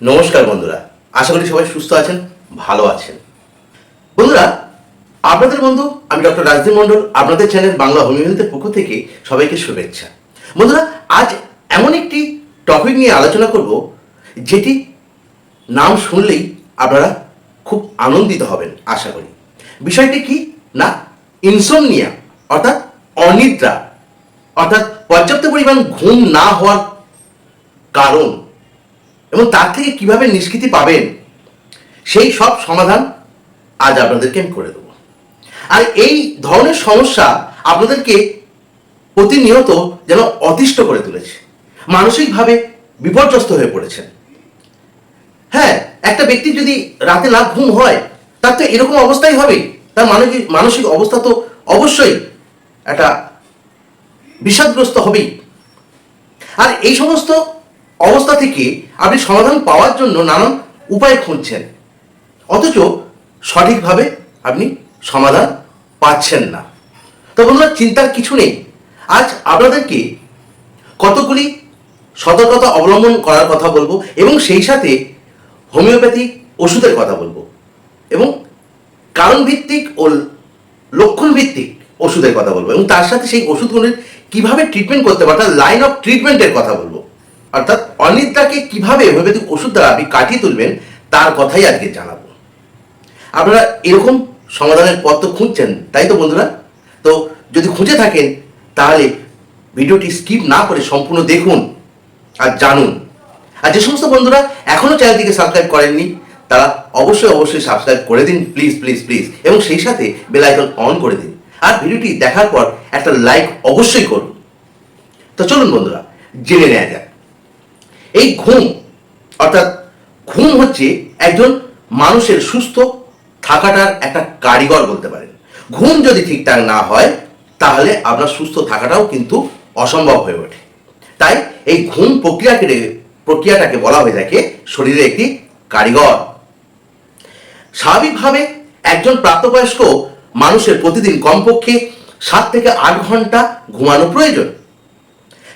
নমস্কার বন্ধুরা, আশা করি সবাই সুস্থ আছেন, ভালো আছেন। বন্ধুরা, আপনাদের বন্ধু, আমি ডক্টর রাজদীপ মণ্ডল, আপনাদের চ্যানেল বাংলা হোমিওপ্যাথির পক্ষ থেকে সবাইকে শুভেচ্ছা। বন্ধুরা, আজ এমন একটি টপিক নিয়ে আলোচনা করব, যেটি নাম শুনলেই আপনারা খুব আনন্দিত হবেন, আশা করি। বিষয়টি কি না? ইনসোমনিয়া অর্থাৎ অনিদ্রা, অর্থাৎ পর্যাপ্ত পরিমাণ ঘুম না হওয়ার কারণ এবং তার থেকে কীভাবে নিষ্কৃতি পাবেন, সেই সব সমাধান আজ আপনাদেরকে আমি করে দেবো। আর এই ধরনের সমস্যা আপনাদেরকে প্রতিনিয়ত যেন অতিষ্ঠ করে তুলেছে, মানসিকভাবে বিপর্যস্ত হয়ে পড়েছেন। হ্যাঁ একটা ব্যক্তি যদি রাতে না ঘুম হয়, তার তো এরকম অবস্থাই হবে। তার মানসিক মানসিক অবস্থা তো অবশ্যই একটা বিষাদগ্রস্ত হবেই। আর এই সমস্ত অবস্থা থেকে আপনি সমাধান পাওয়ার জন্য নানান উপায় খুঁজছেন। অথচ সঠিকভাবে আপনি সমাধান পাচ্ছেন না। তো বন্ধুরা, চিন্তার কিছু নেই। আজ আপনাদেরকে কতগুলি সতর্কতা অবলম্বন করার কথা বলব এবং সেই সাথে হোমিওপ্যাথি ওষুধের কথা বলব এবং কারণ ভিত্তিক ও লক্ষণ ভিত্তিক ওষুধের কথা বলব এবং তার সাথে সেই ওষুধগুলির কীভাবে ট্রিটমেন্ট করতে পারে লাইন অফ ট্রিটমেন্টের কথা বলব। অনিদ্রাকে কীভাবে হোমিওপ্যাথিক ওষুধ দ্বারা আপনি কাটিয়ে তুলবেন, তার কথাই আজকে জানাব। আপনারা এরকম সমাধানের পথ তো খুঁজছেন, তাই তো বন্ধুরা? তো যদি খুঁজে থাকেন, তাহলে ভিডিওটি স্কিপ না করে সম্পূর্ণ দেখুন আর জানুন। আর যে সমস্ত বন্ধুরা এখনও চ্যানেলটিকে সাবস্ক্রাইব করেননি, তারা অবশ্যই অবশ্যই সাবস্ক্রাইব করে দিন, প্লিজ প্লিজ প্লিজ, এবং সেই সাথে বেল আইকন অন করে দিন। আর ভিডিওটি দেখার পর একটা লাইক অবশ্যই করুন। তো চলুন বন্ধুরা, জেনে নেওয়া যাক। এই ঘুম, অর্থাৎ ঘুম হচ্ছে একজন মানুষের সুস্থ থাকাটার একটা কারিগর বলতে পারেন। ঘুম যদি ঠিকঠাক না হয়, তাহলে আপনার সুস্থ থাকাটাও কিন্তু অসম্ভব হয়ে ওঠে। তাই এই ঘুম প্রক্রিয়াকে প্রক্রিয়াটাকে বলা হয়ে থাকে শরীরের একটি কারিগর। স্বাভাবিকভাবে একজন প্রাপ্তবয়স্ক মানুষের প্রতিদিন কমপক্ষে সাত থেকে আট ঘণ্টা ঘুমানো প্রয়োজন।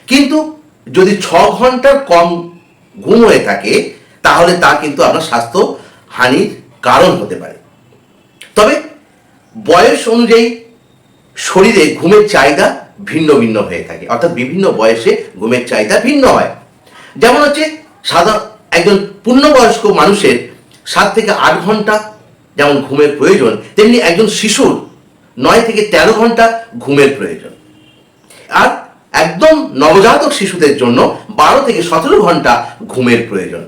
কিন্তু যদি ছ ঘণ্টার কম ঘুম হয়ে থাকে, তাহলে তা কিন্তু আপনার স্বাস্থ্য হানির কারণ হতে পারে। তবে বয়স অনুযায়ী শরীরে ঘুমের চাহিদা ভিন্ন ভিন্ন হয়ে থাকে। অর্থাৎ বিভিন্ন বয়সে ঘুমের চাহিদা ভিন্ন হয়। যেমন হচ্ছে সাধারণ একজন পূর্ণবয়স্ক মানুষের সাত থেকে আট ঘণ্টা যেমন ঘুমের প্রয়োজন, তেমনি একজন শিশুর নয় থেকে তেরো ঘণ্টা ঘুমের প্রয়োজন। আর একদম নবজাতক শিশুদের জন্য বারো থেকে সতেরো ঘণ্টা ঘুমের প্রয়োজন।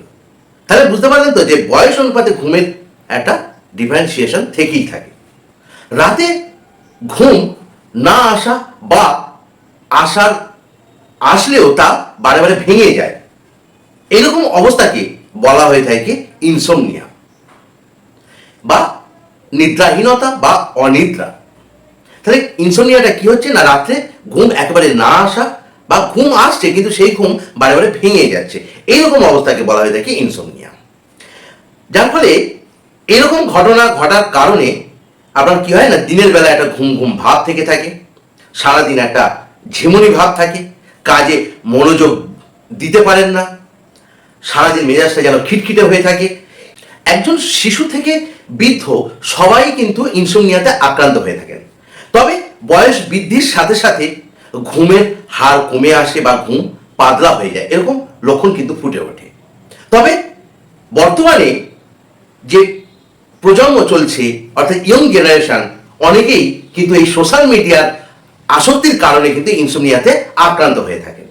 তাহলে বুঝতে পারলেন তো যে বয়স অনুপাতে ঘুমের একটা ডিফারেন্সিয়েশন থেকেই থাকে। রাতে ঘুম না আসা বা আসার, আসলেও তা বারে বারে ভেঙে যায়। এরকম অবস্থাকে বলা হয়ে থাকে ইনসোমনিয়া বা নিদ্রাহীনতা বা অনিদ্রা। তাহলে ইনসোমনিয়াটা কি হচ্ছে? না, রাত্রে ঘুম একেবারে না আসা বা ঘুম আসছে, কিন্তু সেই ঘুম বারে বারে ভেঙে যাচ্ছে। এইরকম অবস্থাকে বলা হয়ে থাকে ইনসোমনিয়া যার ফলে এরকম ঘটনা ঘটার কারণে আপনার কি হয় না, দিনের বেলা একটা ঘুম ঘুম ভাব থেকে থাকে, সারাদিন একটা ঝিমুনি ভাব থাকে, কাজে মনোযোগ দিতে পারেন না, সারাদিন মেজাজটা যেন খিটখিটে হয়ে থাকে। একজন শিশু থেকে বৃদ্ধ সবাই কিন্তু ইনসোমনিয়াতে আক্রান্ত হয়ে থাকেন। তবে বয়স বৃদ্ধির সাথে সাথে ঘুমের হার কমে আসে বা ঘুম পাতলা হয়ে যায়। এরকম লক্ষণ কিন্তু ফুটে ওঠে। তবে বর্তমানে যে প্রজন্ম চলছে, অর্থাৎ ইয়ং জেনারেশন অনেকেই কিন্তু এই সোশ্যাল মিডিয়ার আসক্তির কারণে কিন্তু ইনসোমনিয়াতে আক্রান্ত হয়ে থাকে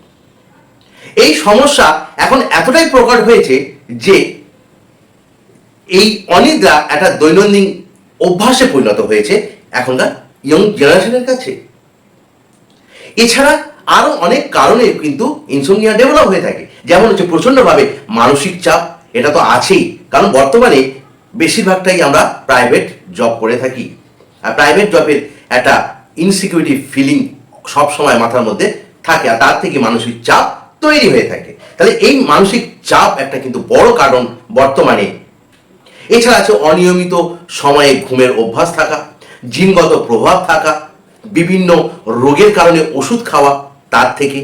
এই সমস্যা এখন এতটাই প্রকট হয়েছে যে এই অনিদ্রা একটা দৈনন্দিন অভ্যাসে পরিণত হয়েছে এখনকার ইয়ং জেনারেশনের কাছে। এছাড়া আরও অনেক কারণে কিন্তু ইনসোমনিয়া ডেভেলপ হয়ে থাকে। যেমন হচ্ছে প্রচণ্ডভাবে মানসিক চাপ, এটা তো আছেই। কারণ বর্তমানে বেশিরভাগটাই আমরা প্রাইভেট জব করে থাকি। আর প্রাইভেট জবের একটা ইনসিকিউরিটি ফিলিং সব সময় মাথার মধ্যে থাকে, আর তার থেকে মানসিক চাপ তৈরি হয়ে থাকে। তাহলে এই মানসিক চাপ একটা কিন্তু বড় কারণ বর্তমানে। এছাড়া আছে অনিয়মিত সময়ে ঘুমের অভ্যাস থাকা। জিনগত প্রভাব থাকা, বিভিন্ন রোগের কারণে ওষুধ খাওয়া তার থেকে।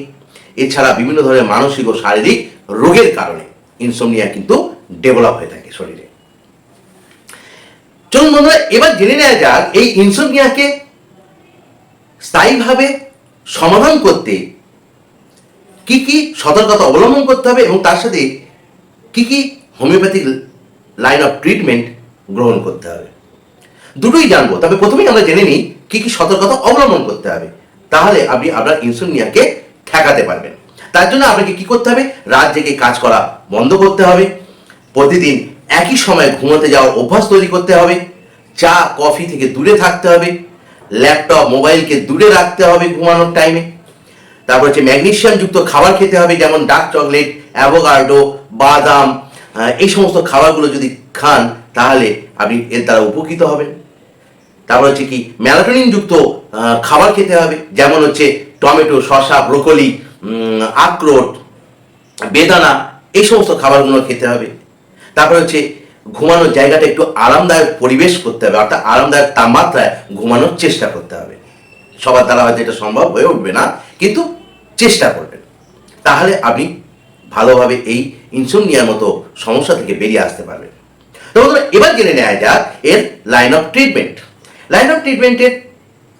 এছাড়া বিভিন্ন ধরনের মানসিক ও শারীরিক রোগের কারণে ইনসোমনিয়া কিন্তু ডেভেলপ হয়ে থাকে শরীরে। চলুন বন্ধুরা, এবার জেনে নেওয়া যাক, এই ইনসোমনিয়াকে স্থায়ীভাবে সমাধান করতে কি কি সতর্কতা অবলম্বন করতে হবে এবং তার সাথে কি কি হোমিওপ্যাথিক লাইন অফ ট্রিটমেন্ট গ্রহণ করতে হবে। দুটোই জানব। তবে প্রথমেই আমরা জেনে নিই কি কি সতর্কতা অবলম্বন করতে হবে। তাহলে আপনি আপনার ইনসোমনিয়াকে ঠেকাতে পারবেন। তার জন্য আপনাকে কি করতে হবে? রাত জেগে কাজ করা বন্ধ করতে হবে। প্রতিদিন একই সময় ঘুমোতে যাওয়ার অভ্যাস তৈরি করতে হবে। চা, কফি থেকে দূরে থাকতে হবে। ল্যাপটপ, মোবাইলকে দূরে রাখতে হবে ঘুমানোর টাইমে। তারপর হচ্ছে ম্যাগনেশিয়াম যুক্ত খাবার খেতে হবে, যেমন ডার্ক চকলেট, অ্যাভোকাডো, বাদাম এই সমস্ত খাবারগুলো যদি খান, তাহলে আপনি এর দ্বারা উপকৃত হবেন। তারপর হচ্ছে কি যুক্ত খাবার খেতে হবে। যেমন হচ্ছে টমেটো, শসা, ব্রোকলি আখরোট, বেদানা, এই সমস্ত খাবারগুলো খেতে হবে। তারপর হচ্ছে ঘুমানোর জায়গাটা একটু আরামদায়ক পরিবেশ করতে হবে, অর্থাৎ আরামদায়ক তাপমাত্রায় ঘুমানোর চেষ্টা করতে হবে। সবার দ্বারা হয়তো এটা সম্ভব হয়ে উঠবে না, কিন্তু চেষ্টা করবেন। তাহলে আপনি ভালোভাবে এই ইনসোমনিয়ার মতো সমস্যা থেকে বেরিয়ে আসতে পারবেন। এবার জেনে নেওয়া যাক এর line of treatment line of ট্রিটমেন্টের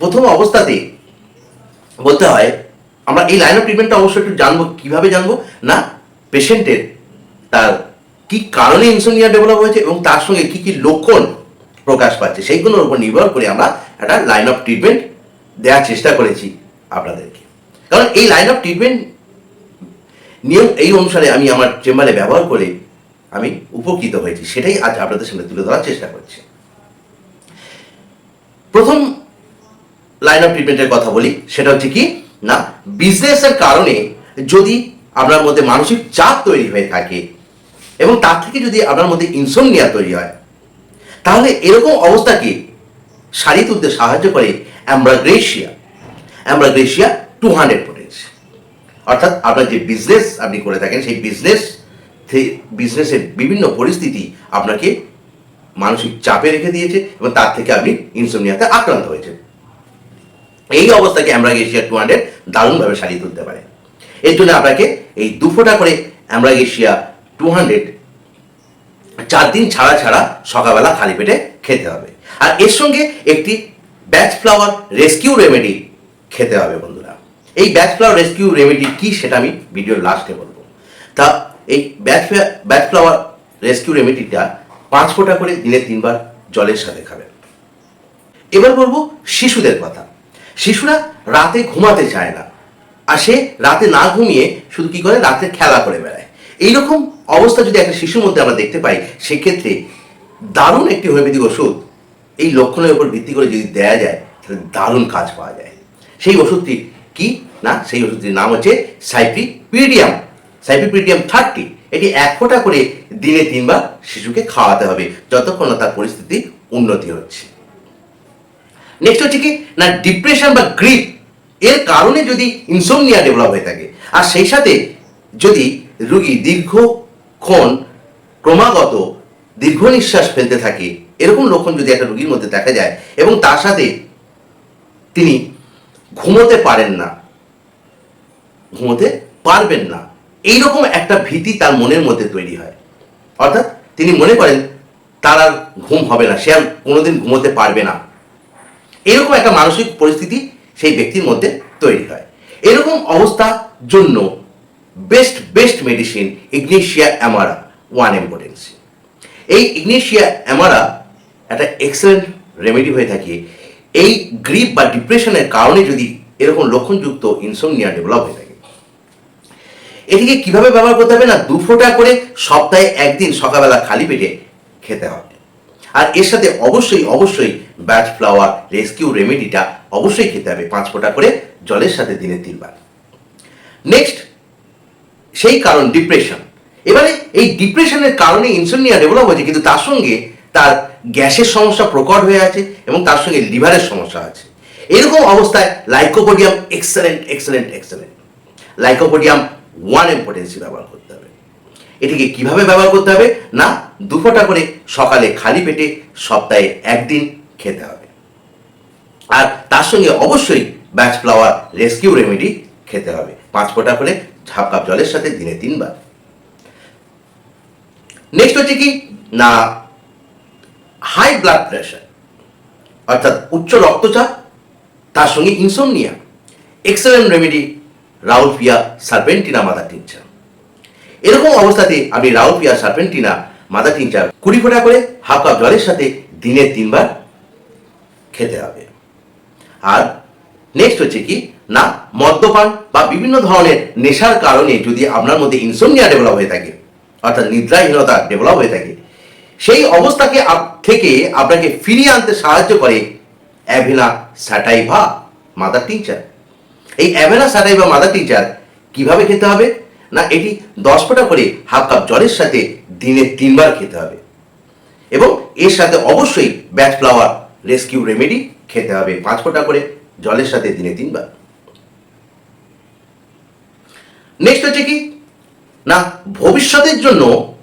প্রথম অবস্থাতে বলতে হয়, আমরা এই লাইন অফ ট্রিটমেন্টটা অবশ্যই একটু জানব, কীভাবে জানব? না পেশেন্টের তার কি কারণে ইনসোনিয়া ডেভেলপ হয়েছে এবং তার সঙ্গে কি কি লক্ষণ প্রকাশ পাচ্ছে, সেইগুলোর উপর নির্ভর করে আমরা একটা লাইন অফ ট্রিটমেন্ট দেওয়ার চেষ্টা করেছি আপনাদেরকে। কারণ এই লাইন অফ ট্রিটমেন্ট নিয়ম এই অনুসারে আমি আমার চেম্বারে ব্যবহার করে আমি উপকৃত হয়েছি, সেটাই আজ আপনাদের সামনে তুলে ধরার চেষ্টা করছি। প্রথম লাইন অফ ট্রিটমেন্টের কথা বলি, সেটা হচ্ছে কি? না বিজনেসের কারণে যদি আপনার মধ্যে মানসিক চাপ তৈরি হয়ে থাকে এবং তার থেকে যদি আপনার মধ্যে ইনসোমনিয়া তৈরি হয়, তাহলে এরকম অবস্থাকে সারিয়ে তুলতে সাহায্য করে ambra grisea ambra grisea two hundred potency অর্থাৎ আপনার যে বিজনেস আপনি করে থাকেন, সেই বিজনেস বিজনেসের বিভিন্ন পরিস্থিতি আপনাকে মানসিক চাপে রেখে দিয়েছে এবং তার থেকে আপনি ইনসোমনিয়াতে আক্রান্ত হয়েছে এই অবস্থাকে অ্যাম্ব্রাগেশিয়া টু হান্ড্রেড দারুণভাবে সারিয়ে তুলতে পারে। এর জন্য আপনাকে এই দু ফোঁটা করে অ্যাম্ব্রাগেশিয়া টু হান্ড্রেড চার দিন ছাড়া ছাড়া সকালবেলা খালি পেটে খেতে হবে। আর এর সঙ্গে একটি ব্যাচ ফ্লাওয়ার রেস্কিউ রেমেডি খেতে হবে বন্ধুরা। এই ব্যাচ ফ্লাওয়ার রেস্কিউ রেমেডি কি সেটা আমি ভিডিওর লাস্টে বলব। তা এই ব্যাচ ব্যাচ ফ্লাওয়ার রেস্কিউ রেমেডিটা পাঁচ ফোঁটা করে দিনে তিনবার জলের সাথে খাবেন। এবার বলব শিশুদের কথা। শিশুরা রাতে ঘুমাতে চায় না। আর সে রাতে না ঘুমিয়ে শুধু কি করে? রাতে খেলা করে বেড়ায়। এইরকম অবস্থা যদি একটা শিশুর মধ্যে আমরা দেখতে পাই, সেক্ষেত্রে দারুণ একটি হোমিওপ্যাথিক ওষুধ এই লক্ষণের উপর ভিত্তি করে যদি দেয়া যায়, তাহলে দারুণ কাজ পাওয়া যায়। সেই ওষুধটি কি? না, সেই ওষুধটির নাম হচ্ছে সাইপ্রিপিডিয়াম। সাইপ্রিপিডিয়াম থার্টি। এটি এক ফোঁটা করে দিনে তিনবার শিশুকে খাওয়াতে হবে, যতক্ষণ তার পরিস্থিতি উন্নতি হচ্ছে। নেক্সট হচ্ছে কি, না ডিপ্রেশন বা গ্রিপ এর কারণে যদি ইনসোমনিয়া ডেভেলপ হয়ে থাকে, আর সেই সাথে যদি রুগী দীর্ঘক্ষণ ক্রমাগত দীর্ঘ নিঃশ্বাস ফেলতে থাকে, এরকম লক্ষণ যদি একটা রুগীর মধ্যে দেখা যায়, এবং তার সাথে তিনি ঘুমোতে পারেন না, ঘুমোতে পারবেন না এইরকম একটা ভীতি তার মনের মধ্যে তৈরি হয়। অর্থাৎ তিনি মনে করেন, তার আর ঘুম হবে না, সে আর কোনোদিন ঘুমোতে পারবে না। এরকম একটা মানসিক পরিস্থিতি সেই ব্যক্তির মধ্যে তৈরি হয়। এরকম অবস্থার জন্য best best medicine Ignatia amara one M potency এই ইগনেশিয়া অ্যামারা একটা এক্সেলেন্ট রেমেডি হয়ে থাকে। এই গ্রিপ বা ডিপ্রেশনের কারণে যদি এরকম লক্ষণযুক্ত ইনসোমনিয়া ডেভেলপ হয়ে থাকে এটিকে কীভাবে ব্যবহার করতে হবে না, দু ফোঁটা করে সপ্তাহে একদিন সকালবেলা খালি পেটে খেতে হবে। আর এর সাথে অবশ্যই অবশ্যই ব্যাচ ফ্লাওয়ার রেস্কিউ রেমেডিটা অবশ্যই খেতে হবে, পাঁচ ফোঁটা করে জলের সাথে দিনে তিনবার। নেক্সট সেই কারণ ডিপ্রেশন এবারে এই ডিপ্রেশনের কারণে ইনসোমনিয়া ডেভেলপ হয়েছে, কিন্তু তার সঙ্গে তার গ্যাসের সমস্যা প্রকট হয়ে আছে এবং তার সঙ্গে লিভারের সমস্যা আছে। এরকম অবস্থায় lycopodium excellent excellent excellent lycopodium one M potency ব্যবহার করতে হবে। এটিকে কীভাবে ব্যবহার করতে হবে? না দু ফোঁটা করে সকালে খালি পেটে সপ্তাহে একদিন খেতে হবে। আর তার সঙ্গে অবশ্যই ব্যাচ ফ্লাওয়ার রেস্কিউ রেমেডি খেতে হবে। পাঁচ ফোঁটা করে হাফ কাপ জলের সাথে দিনে তিনবার। নেক্সট হচ্ছে কি? না হাই ব্লাড প্রেশার অর্থাৎ উচ্চ রক্তচাপ, তার সঙ্গে insomnia excellent remedy rauwolfia serpentina mother tincture এরকম অবস্থাতে আমি রাউল পিয়া সার্পেন্টিনা মাদার টিনচার কুড়ি ফোঁটা করে হাফ কাপ জলের সাথে দিনে তিনবার খেতে হবে। আর নেক্সট হচ্ছে কি, না, মদ্যপান বা বিভিন্ন ধরনের নেশার কারণে যদি আপনার মধ্যে ইনসোমনিয়া ডেভেলপ হয়ে থাকে, অর্থাৎ নিদ্রাহীনতা ডেভেলপ হয়ে থাকে, সেই অবস্থাকে থেকে আপনাকে ফিরিয়ে আনতে সাহায্য করে অ্যাভেনা স্যাটাইভা মাদার টিচার এই অ্যাভেনা বা মাদার টিচার কীভাবে খেতে হবে? না, এটি দশ ফোঁটা করে হাফ কাপ জলের সাথে দিনে তিনবার খেতে হবে। এবং এর সাথে অবশ্যই ব্যাচ ফ্লাওয়ার রেস্কিউ রেমেডি খেতে হবে পাঁচ ফোঁটা করে জলের সাথে দিনে তিনবার। নেক্সট হচ্ছে কি? না, ভবিষ্যতের জন্য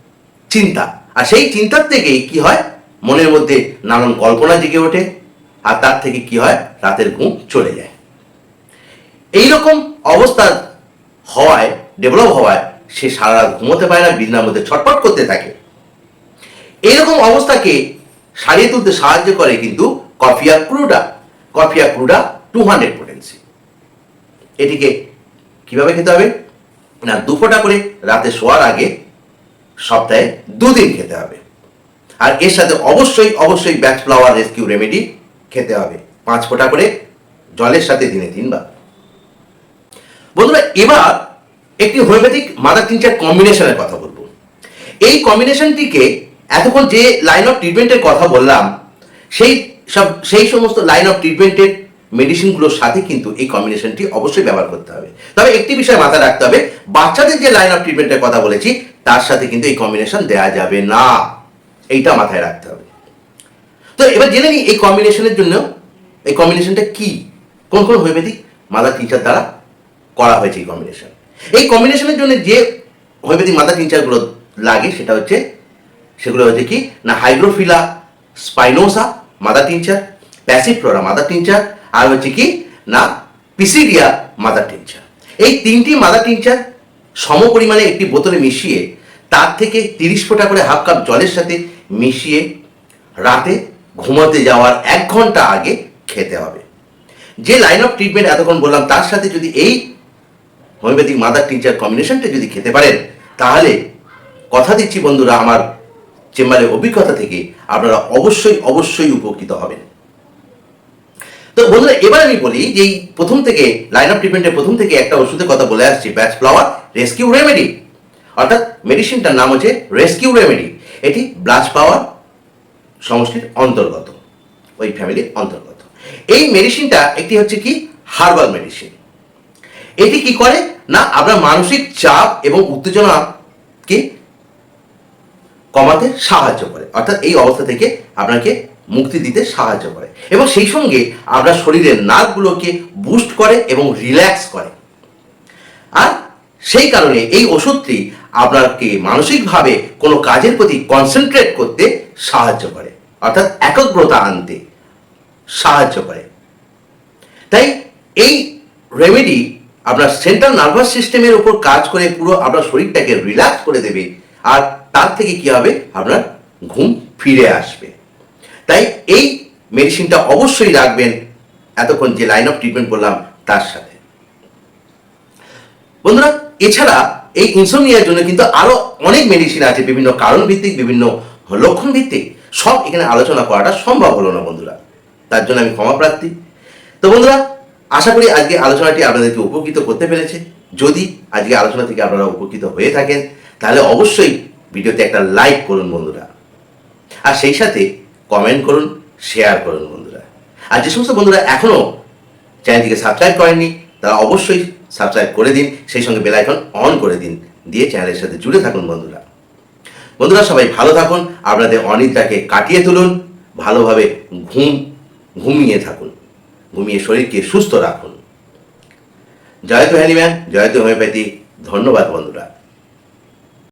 চিন্তা। আর সেই চিন্তার থেকেই কি হয়? মনের মধ্যে নানান কল্পনা জেগে ওঠে। আর তার থেকে কি হয়? রাতের ঘুম চলে যায়। এই রকম অবস্থা হওয়ায় ডেভেলপ হওয়ায় সে সারা রাত ঘুমোতে পারে না, বিছনার মধ্যে ছটপট করতে থাকে। এইরকম অবস্থাকে সারিয়ে তুলতে সাহায্য করে কিন্তু coffea cruda. Coffea cruda two hundred potency এটিকে কীভাবে খেতে হবে? না, দু ফোঁটা করে রাতে শোয়ার আগে সপ্তাহে দুদিন খেতে হবে। আর এর সাথে অবশ্যই অবশ্যই ব্যাচ ফ্লাওয়ার রেস্কিউ রেমেডি খেতে হবে। পাঁচ ফোঁটা করে জলের সাথে দিনে তিনবার। এবার একটি হোমিওপ্যাথিক মাদার টিনচার কম্বিনেশনের কথা বলব। এই কম্বিনেশনটিকে এতক্ষণ যে লাইন অফ ট্রিটমেন্টের কথা বললাম, সেই সব, সেই সমস্ত লাইন অফ ট্রিটমেন্টের মেডিসিনগুলোর সাথে কিন্তু এই কম্বিনেশনটি অবশ্যই ব্যবহার করতে হবে। তবে একটি বিষয় মাথায় রাখতে হবে, বাচ্চাদের যে লাইন অফ ট্রিটমেন্টের কথা বলেছি, তার সাথে কিন্তু এই কম্বিনেশন দেওয়া যাবে না। এইটা মাথায় রাখতে হবে। তো এবার জেনে নিই এই কম্বিনেশনের জন্য, এই কম্বিনেশনটা কি? কোন কোন হোমিওপ্যাথিক মাদার টিচার দ্বারা করা হয়েছে এই কম্বিনেশন এই কম্বিনেশনের জন্য যে হোমিওপ্যাথিক মাদার টিচারগুলো লাগে, সেটা হচ্ছে, সেগুলো হচ্ছে কি? না hygrophila spinosa mother tincture passiflora mother tincture আর হচ্ছে কি? না পিসিডিয়া মাদার টিনচার এই তিনটি মাদার টিনচার সম পরিমাণে একটি বোতলে মিশিয়ে, তার থেকে তিরিশ ফোঁটা করে হাফ কাপ জলের সাথে মিশিয়ে রাতে ঘুমাতে যাওয়ার এক ঘণ্টা আগে খেতে হবে। যে লাইন অফ ট্রিটমেন্ট এতক্ষণ বললাম, তার সাথে যদি এই হোমিওপ্যাথিক মাদার টিচার কম্বিনেশনটা যদি খেতে পারেন, তাহলে কথা দিচ্ছি বন্ধুরা আমার চেম্বারের অভিজ্ঞতা থেকে আপনারা অবশ্যই অবশ্যই উপকৃত হবেন। তো বন্ধুরা, এবার আমি বলি যে এই প্রথম থেকে লাইন অফ ট্রিটমেন্টের প্রথম থেকে একটা ওষুধের কথা বলে আসছি ব্যাচ ফ্লাওয়ার রেস্কিউ রেমেডি অর্থাৎ মেডিসিনটার নাম হচ্ছে রেস্কিউ রেমেডি এটি ব্লাচ পাওয়ার সমষ্টির অন্তর্গত, ওই ফ্যামিলির অন্তর্গত। এই মেডিসিনটা একটি হচ্ছে কি? হার্বাল মেডিসিন এটি কি করে? না আপনার মানসিক চাপ এবং উত্তেজনাকে কমাতে সাহায্য করে। অর্থাৎ এই অবস্থা থেকে আপনাকে মুক্তি দিতে সাহায্য করে। এবং সেই সঙ্গে আপনার শরীরের নার্ভগুলোকে বুস্ট করে এবং রিল্যাক্স করে। আর সেই কারণে এই ওষুধটি আপনাকে মানসিকভাবে কোনো কাজের প্রতি কনসেন্ট্রেট করতে সাহায্য করে। অর্থাৎ একগ্রতা আনতে সাহায্য করে। তাই এই রেমেডি আপনার সেন্ট্রাল নার্ভাস সিস্টেমের উপর কাজ করে পুরো আপনার শরীরটাকে রিল্যাক্স করে দেবে। আর তার থেকে কি হবে? আপনার ঘুম ফিরে আসবে। তাই এই মেডিসিনটা অবশ্যই রাখবেন এতক্ষণ যে লাইন অফ ট্রিটমেন্ট বললাম তার সাথে। বন্ধুরা, এছাড়া এই ইনসোমিয়ার জন্য কিন্তু আরও অনেক মেডিসিন আছে, বিভিন্ন কারণ ভিত্তিক বিভিন্ন লক্ষণ ভিত্তিক সব এখানে আলোচনা করাটা সম্ভব হলো না বন্ধুরা। তার জন্য আমি ক্ষমা প্রার্থী। তো বন্ধুরা আশা করি আজকে আলোচনাটি আপনাদেরকে উপকৃত করতে পেরেছে। যদি আজকে আলোচনা থেকে আপনারা উপকৃত হয়ে থাকেন, তাহলে অবশ্যই ভিডিওতে একটা লাইক করুন বন্ধুরা। আর সেই সাথে কমেন্ট করুন শেয়ার করুন বন্ধুরা। আর যে সমস্ত বন্ধুরা এখনও চ্যানেলটিকে সাবস্ক্রাইব করেননি, তারা অবশ্যই সাবস্ক্রাইব করে দিন, সেই সঙ্গে বেল আইকন অন করে দিন, দিয়ে চ্যানেলের সাথে জুড়ে থাকুন বন্ধুরা। বন্ধুরা সবাই ভালো থাকুন, আপনাদের অনিদ্রাকে কাটিয়ে তুলুন, ভালোভাবে ঘুম, ঘুমিয়ে থাকুন। ঘুমিয়ে শরীরকে সুস্থ রাখুন। জয়তু হ্যানিম্যান জয়তু হোমিওপ্যাথি। ধন্যবাদ বন্ধুরা।